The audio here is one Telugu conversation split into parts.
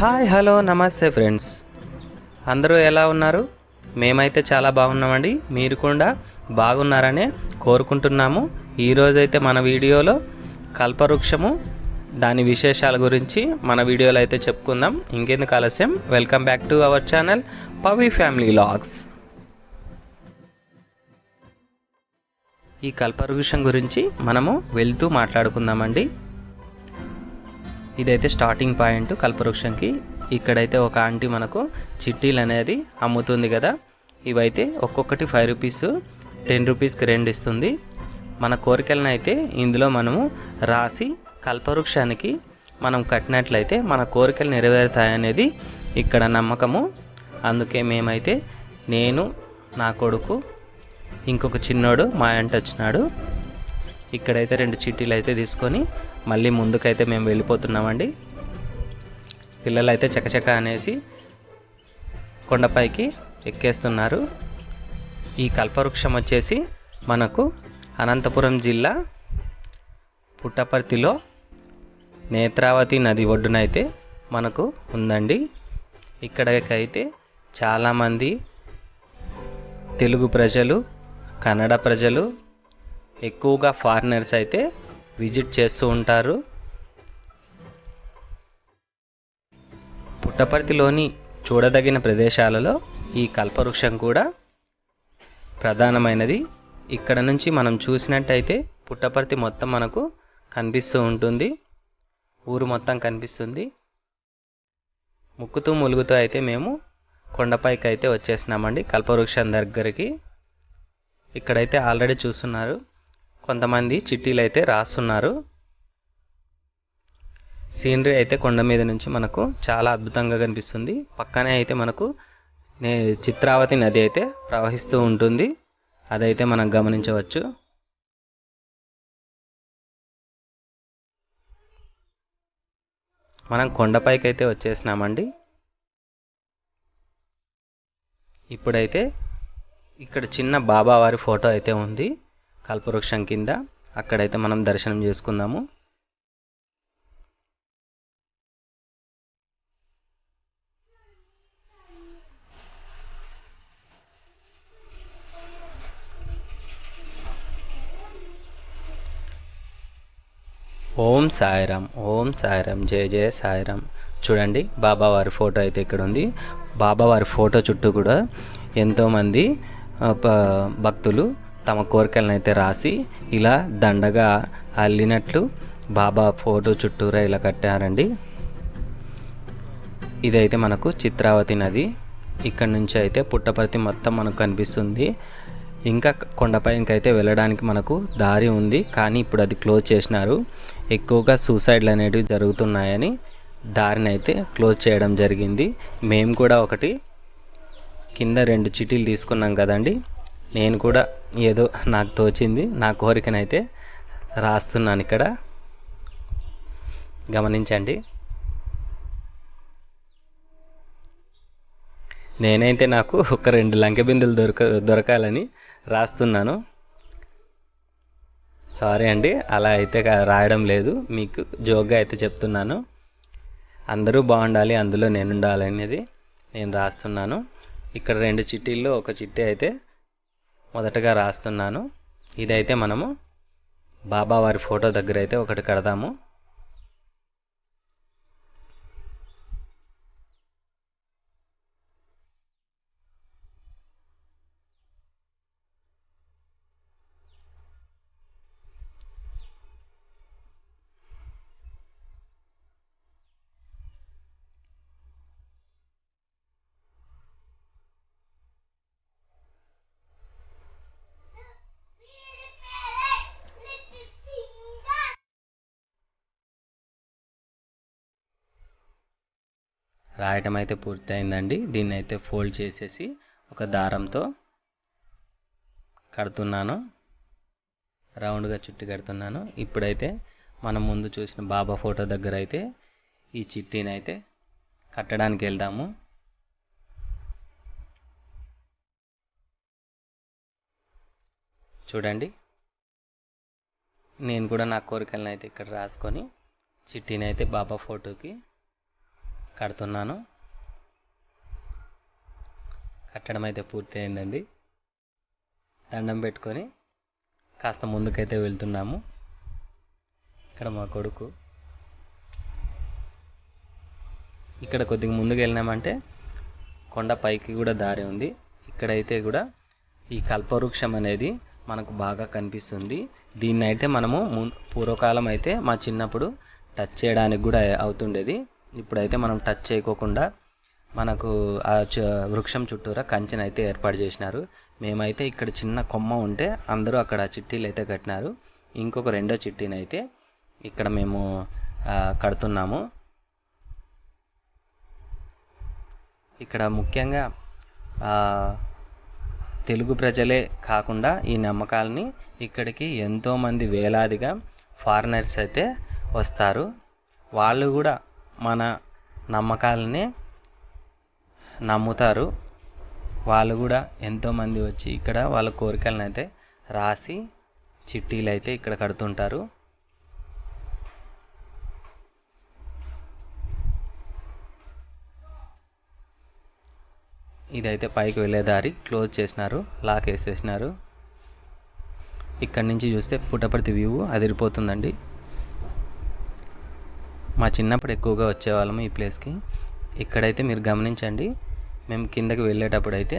హాయ్ హలో నమస్తే ఫ్రెండ్స్. అందరూ ఎలా ఉన్నారు? మేమైతే చాలా బాగున్నామండి. మీరు కూడా బాగున్నారనే కోరుకుంటున్నాము. ఈరోజైతే మన వీడియోలో కల్పవృక్షము దాని విశేషాల గురించి మన వీడియోలో అయితే చెప్పుకుందాం. ఇంకెందుకు ఆలస్యం? Welcome back to our channel Pavi family logs ఈ కల్పవృక్షం గురించి మనము వెళ్తూ మాట్లాడుకుందామండి. ఇదైతే స్టార్టింగ్ పాయింట్ కల్పవృక్షంకి. ఇక్కడైతే ఒక ఆంటీ మనకు చిట్టీలు అనేది అమ్ముతుంది కదా. ఇవైతే ఒక్కొక్కటి ఫైవ్ రూపీస్ టెన్ రూపీస్కి రెండు ఇస్తుంది. మన కోరికలను అయితే ఇందులో మనము రాసి కల్పవృక్షానికి మనం కట్టినట్లయితే మన కోరికలు నెరవేరుతాయనేది ఇక్కడ నమ్మకము. అందుకే మేమైతే నేను నా కొడుకు ఇంకొక చిన్నోడు మా అంట వచ్చినాడు. ఇక్కడైతే రెండు చిట్టీలు అయితే తీసుకొని మళ్ళీ ముందుకైతే మేము వెళ్ళిపోతున్నామండి. పిల్లలు అయితే చకచక అనేసి కొండపైకి ఎక్కేస్తున్నారు. ఈ కల్పవృక్షం వచ్చేసి మనకు అనంతపురం జిల్లా పుట్టపర్తిలో నేత్రావతి నది ఒడ్డునైతే మనకు ఉందండి. ఇక్కడికైతే చాలామంది తెలుగు ప్రజలు కన్నడ ప్రజలు ఎక్కువగా ఫారినర్స్ అయితే విజిట్ చేస్తూ ఉంటారు. పుట్టపర్తిలోని చూడదగిన ప్రదేశాలలో ఈ కల్పవృక్షం కూడా ప్రధానమైనది. ఇక్కడ నుంచి మనం చూసినట్టయితే పుట్టపర్తి మొత్తం మనకు కనిపిస్తూ ఉంటుంది. ఊరు మొత్తం కనిపిస్తుంది. ముక్కుతూ ములుగుతూ అయితే మేము కొండపైకి అయితే వచ్చేసినామండి కల్పవృక్షం దగ్గరికి. ఇక్కడైతే ఆల్రెడీ చూస్తున్నారు. కొంతమంది చిట్టీలు అయితే రాస్తున్నారు. సీనరీ అయితే కొండ మీద నుంచి మనకు చాలా అద్భుతంగా కనిపిస్తుంది. పక్కనే అయితే మనకు నే చిత్రావతి నది అయితే ప్రవహిస్తూ ఉంటుంది. అదైతే మనం గమనించవచ్చు. మనం కొండపైకి అయితే వచ్చేసినామండి. ఇప్పుడైతే ఇక్కడ చిన్న బాబావారి ఫోటో అయితే ఉంది. కల్పవృక్షం కింద అక్కడైతే మనం దర్శనం చేసుకుందాము. ఓం సాయిరామ్ ఓం సాయిరామ్ జయ జయ సాయిరామ్. చూడండి బాబావారి ఫోటో అయితే ఇక్కడ ఉంది బాబావారి ఫోటో చుట్టూ కూడా ఎంతోమంది ప- భక్తులు తమ కోరికలను అయితే రాసి ఇలా దండగా అల్లినట్లు బాబా ఫోటో చుట్టూరా ఇలా కట్టారండి. ఇదైతే మనకు చిత్రావతి నది. ఇక్కడ నుంచి అయితే పుట్టపర్తి మొత్తం మనకు కనిపిస్తుంది. ఇంకా కొండపైకి అయితే వెళ్ళడానికి మనకు దారి ఉంది. కానీ ఇప్పుడు అది క్లోజ్ చేసినారు. ఎక్కువగా సూసైడ్లు అనేటివి జరుగుతున్నాయని దారిని అయితే క్లోజ్ చేయడం జరిగింది. మేము కూడా ఒకటి కింద రెండు చిటీలు తీసుకున్నాం కదండి. నేను కూడా ఏదో నాకు తోచింది నా కోరికనైతే రాస్తున్నాను ఇక్కడ. గమనించండి. నేనైతే నాకు ఒక రెండు లంక బిందులు దొరక దొరకాలని రాస్తున్నాను. సారీ అండి అలా అయితే రాయడం లేదు. మీకు జోక్గా అయితే చెప్తున్నాను. అందరూ బాగుండాలి అందులో నేను ఉండాలనేది నేను రాస్తున్నాను. ఇక్కడ రెండు చిట్టీల్లో ఒక చిట్టి అయితే మొదటగా రాస్తున్నాను. ఇదైతే మనము బాబా వారి ఫోటో దగ్గర అయితే ఒకటి కడదాము. రాయటం అయితే పూర్తయిందండి. దీన్ని అయితే ఫోల్డ్ చేసేసి ఒక దారంతో కడుతున్నాను. రౌండ్గా చుట్టి కడుతున్నాను. ఇప్పుడైతే మనం ముందు చూసిన బాబా ఫోటో దగ్గర అయితే ఈ చిట్టీని అయితే కట్టడానికి వెళ్దాము. చూడండి. నేను కూడా నా కోరికలను అయితే ఇక్కడ రాసుకొని చిట్టీని అయితే బాబా ఫోటోకి కడుతున్నాను. కట్టడం అయితే పూర్తి అయిందండి దండం పెట్టుకొని కాస్త ముందుకైతే వెళ్తున్నాము. ఇక్కడ మా కొడుకు. ఇక్కడ కొద్దిగా ముందుకు వెళ్ళినామంటే కొండ పైకి కూడా దారి ఉంది. ఇక్కడైతే కూడా ఈ కల్పవృక్షం అనేది మనకు బాగా కనిపిస్తుంది. దీన్ని అయితే మనము పూర్వకాలం అయితే మా చిన్నప్పుడు టచ్ చేయడానికి కూడా అవుతుండేది. ఇప్పుడైతే మనం టచ్ చేయకోకుండా మనకు ఆ చ- వృక్షం చుట్టూరా కంచెను అయితే ఏర్పాటు చేసినారు. మేమైతే ఇక్కడ చిన్న కొమ్మ ఉంటే అందరూ అక్కడ చిట్టీలు అయితే కట్టినారు. ఇంకొక రెండో చిట్టీని అయితే ఇక్కడ మేము కడుతున్నాము. ఇక్కడ ముఖ్యంగా తెలుగు ప్రజలే కాకుండా ఈ నమ్మకాలని ఇక్కడికి ఎంతోమంది వేలాదిగా ఫారినర్స్ అయితే వస్తారు. వాళ్ళు కూడా మన నమ్మకాలని నమ్ముతారు. వాళ్ళు కూడా ఎంతోమంది వచ్చి ఇక్కడ వాళ్ళ కోరికలను అయితే రాసి చిట్టీలు అయితే ఇక్కడ కడుతుంటారు. ఇదైతే పైకి వెళ్ళే దారి. క్లోజ్ చేసినారు లాక్ వేసేసినారు. ఇక్కడ నుంచి చూస్తే పుట్టపర్తి వ్యూ అదిరిపోతుందండి. మా చిన్నప్పుడు ఎక్కువగా వచ్చేవాళ్ళము ఈ ప్లేస్కి. ఇక్కడైతే మీరు గమనించండి మేము కిందకి వెళ్ళేటప్పుడు అయితే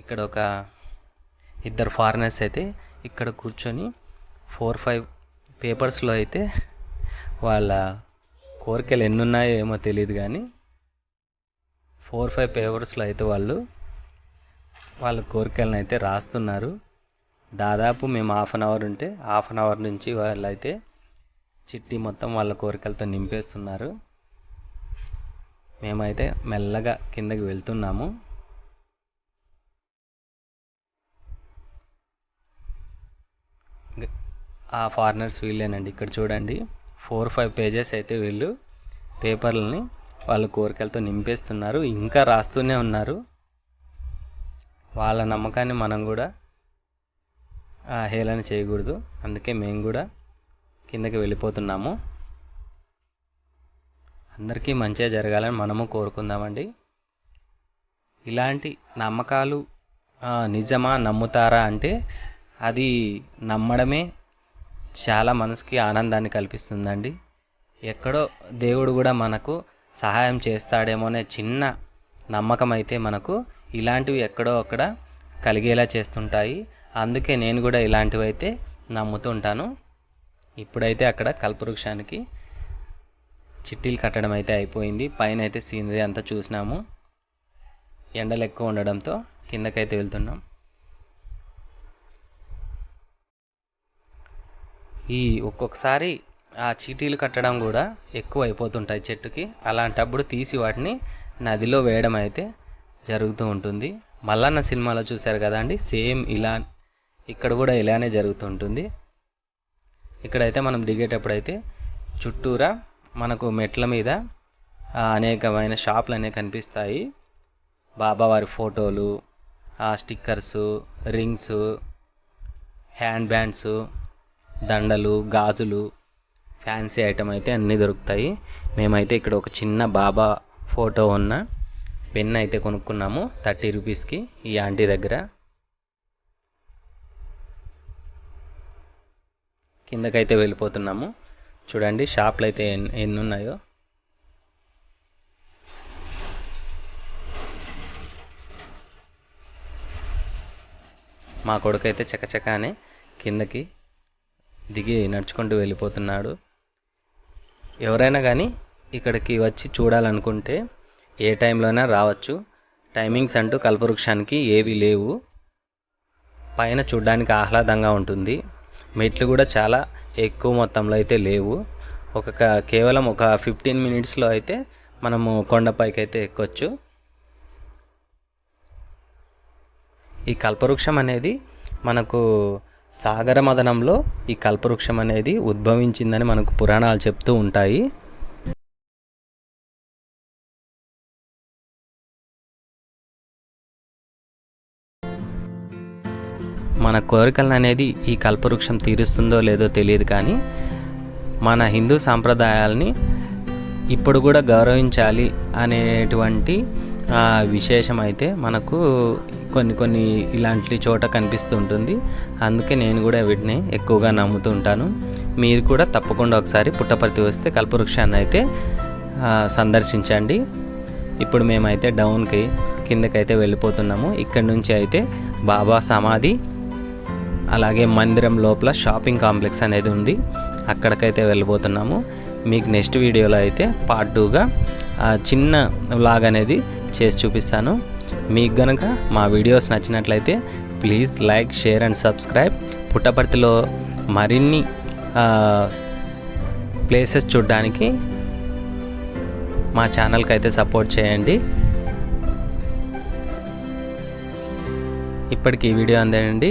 ఇక్కడ ఒక ఇద్దరు ఫారినర్స్ అయితే ఇక్కడ కూర్చొని ఫోర్ ఫైవ్ పేపర్స్లో అయితే వాళ్ళ కోరికలు ఎన్ని ఉన్నాయో ఏమో తెలియదు కానీ ఫోర్ ఫైవ్ పేపర్స్లో అయితే వాళ్ళు వాళ్ళ కోరికలను అయితే రాస్తున్నారు. దాదాపు మేము హాఫ్ అన్ అవర్ ఉంటే హాఫ్ అన్ అవర్ నుంచి వాళ్ళు అయితే చిట్టి మొత్తం వాళ్ళ కోరికలతో నింపేస్తున్నారు. మేమైతే మెల్లగా కిందకి వెళ్తున్నాము. ఆ ఫారినర్స్ వీళ్ళేనండి. ఇక్కడ చూడండి ఫోర్ ఫైవ్ పేజెస్ అయితే వీళ్ళు పేపర్లని వాళ్ళ కోరికలతో నింపేస్తున్నారు. ఇంకా రాస్తూనే ఉన్నారు. వాళ్ళ నమ్మకాన్ని మనం కూడా హేళన చేయకూడదు. అందుకే మేము కూడా కిందకి వెళ్ళిపోతున్నాము. అందరికీ మంచిగా జరగాలని మనము కోరుకుందామండి. ఇలాంటి నమ్మకాలు నిజమా నమ్ముతారా అంటే అది నమ్మడమే చాలా మనసుకి ఆనందాన్ని కల్పిస్తుందండి. ఎక్కడో దేవుడు కూడా మనకు సహాయం చేస్తాడేమో అనే చిన్న నమ్మకం అయితే మనకు ఇలాంటివి ఎక్కడో అక్కడ కలిగేలా చేస్తుంటాయి. అందుకే నేను కూడా ఇలాంటివి అయితే ఇప్పుడైతే అక్కడ కల్పవృక్షానికి చిట్టీలు కట్టడం అయితే అయిపోయింది. పైన అయితే సీనరీ అంతా చూసినాము. ఎండలు ఎక్కువ ఉండడంతో కిందకైతే వెళ్తున్నాం. ఈ ఒక్కొక్కసారి ఆ చీటీలు కట్టడం కూడా ఎక్కువ అయిపోతుంటాయి చెట్టుకి. అలాంటప్పుడు తీసి వాటిని నదిలో వేయడం అయితే జరుగుతూ ఉంటుంది. మల్లన్న సినిమాలో చూశారు కదా అండి సేమ్ ఇలా ఇక్కడ కూడా ఇలానే జరుగుతుంటుంది ఇక్కడైతే మనం దిగేటప్పుడైతే చుట్టూరా మనకు మెట్ల మీద అనేకమైన షాపులు అనేవి కనిపిస్తాయి బాబావారి ఫోటోలు స్టిక్కర్స్ రింగ్స్ హ్యాండ్ బ్యాండ్స్ దండలు గాజులు ఫ్యాన్సీ ఐటమ్ అయితే అన్నీ దొరుకుతాయి. మేమైతే ఇక్కడ ఒక చిన్న బాబా ఫోటో ఉన్న పెన్ అయితే కొనుక్కున్నాము థర్టీ రూపీస్కి ఈ ఆంటీ దగ్గర. కిందకైతే వెళ్ళిపోతున్నాము. చూడండి షాప్లు అయితే ఎన్ని ఉన్నాయో మా కొడుకైతే చకచకానే కిందకి దిగి నడుచుకుంటూ వెళ్ళిపోతున్నాడు. ఎవరైనా కానీ ఇక్కడికి వచ్చి చూడాలనుకుంటే ఏ టైంలోనే రావచ్చు. టైమింగ్స్ అంటూ కల్పవృక్షానికి ఏవి లేవు. పైన చూడడానికి ఆహ్లాదంగా ఉంటుంది. మెట్లు కూడా చాలా ఎక్కువ మొత్తంలో అయితే లేవు. ఒక కేవలం ఒక ఫిఫ్టీన్ మినిట్స్లో అయితే మనము కొండపైకి అయితే ఎక్కొచ్చు. ఈ కల్పవృక్షం అనేది మనకు సాగర మదనంలో ఈ కల్పవృక్షం అనేది ఉద్భవించిందని మనకు పురాణాలు చెప్తూ ఉంటాయి. మన కోరికలను అనేది ఈ కల్పవృక్షం తీరుస్తుందో లేదో తెలియదు కానీ మన హిందూ సాంప్రదాయాల్ని ఇప్పుడు కూడా గౌరవించాలి అనేటువంటి విశేషం అయితే మనకు కొన్ని కొన్ని ఇలాంటి చోట కనిపిస్తూ ఉంటుంది అందుకే నేను కూడా వీటిని ఎక్కువగా నమ్ముతూ ఉంటాను. మీరు కూడా తప్పకుండా ఒకసారి పుట్టపర్తి వస్తే కల్పవృక్షాన్ని అయితే సందర్శించండి. ఇప్పుడు మేమైతే డౌన్కి కిందకైతే వెళ్ళిపోతున్నాము. ఇక్కడ నుంచి అయితే బాబా సమాధి అలాగే మందిరం లోపల షాపింగ్ కాంప్లెక్స్ అనేది ఉంది. అక్కడికైతే వెళ్ళిపోతున్నాము మీకు నెక్స్ట్ వీడియోలో అయితే పార్ట్ టూగా చిన్న వ్లాగ్ అనేది చేసి చూపిస్తాను. మీకు గనక మా వీడియోస్ నచ్చినట్లయితే please like share and subscribe పుట్టపర్తిలో మరిన్ని ప్లేసెస్ చూడడానికి మా ఛానల్కి అయితే సపోర్ట్ చేయండి. ఇప్పటికి ఈ వీడియో అందేనండి.